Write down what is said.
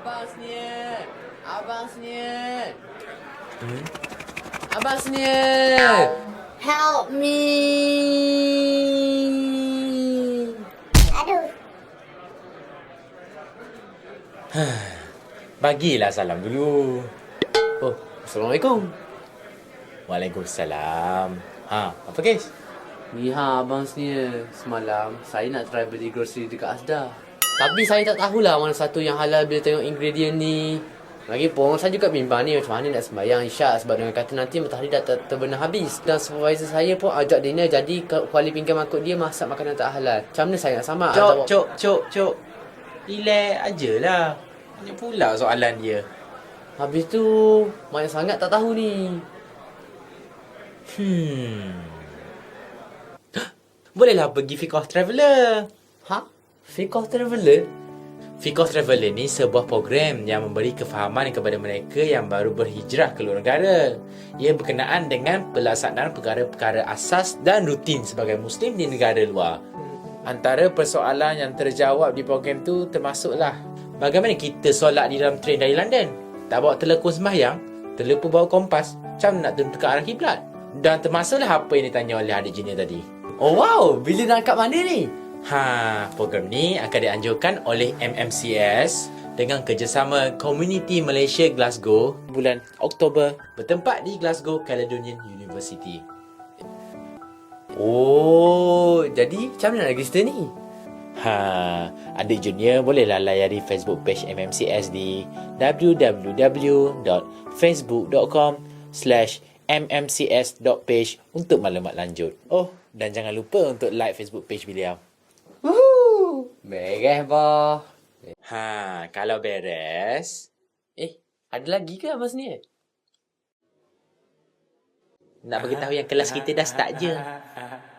Abang Senior. Abang Senior. Hmm? Abang Senior. Help me. Aduh. Bagilah salam dulu. Oh, Assalamualaikum. Waalaikumsalam. Ha, apa kes? Ni ha Abang Senior. Semalam saya nak try beli grocery dekat Asda. Tapi saya tak tahulah mana satu yang halal bila tengok ingredient ni. Lagipun saya juga bimbang ni macam mana nak sembahyang isyak sebab dengan kata nanti matahari dah ter- terbenam habis. Dan supervisor saya pun ajak dinner jadi kuali pinggan mangkuk dia masak makanan tak halal. Macam mana saya nak sama? Cok, cok, cok, cok. Relax ajalah. Tanya pula soalan dia. Habis tu banyak sangat tak tahu ni. Hmm. Bolehlah pergi Fiqh Traveller. Ha? Fiqh Traveller? Fiqh Traveller ni sebuah program yang memberi kefahaman kepada mereka yang baru berhijrah ke luar negara. Ia berkenaan dengan pelaksanaan perkara-perkara asas dan rutin sebagai Muslim di negara luar. Antara persoalan yang terjawab di program tu termasuklah bagaimana kita solat di dalam train dari London. Tak bawa telekung sembahyang, terlupa bawa kompas, macam nak tentu ke arah kiblat. Dan termasuklah apa yang ditanya oleh adik junior tadi. Oh wow, bila nak kat mana ni? Ha, program ni akan dianjurkan oleh MMCS dengan kerjasama Community Malaysia Glasgow bulan Oktober bertempat di Glasgow Caledonian University. Oh, jadi macam mana nak register ni? Ha, adik junior bolehlah layari Facebook page MMCS di www.facebook.com slash mmcs.page untuk maklumat lanjut. Oh, dan jangan lupa untuk like Facebook page beliau. Beres bah. Ha, kalau beres, Eh, ada lagi ke Abang Seni? nak bagi tahu yang kelas kita dah start je.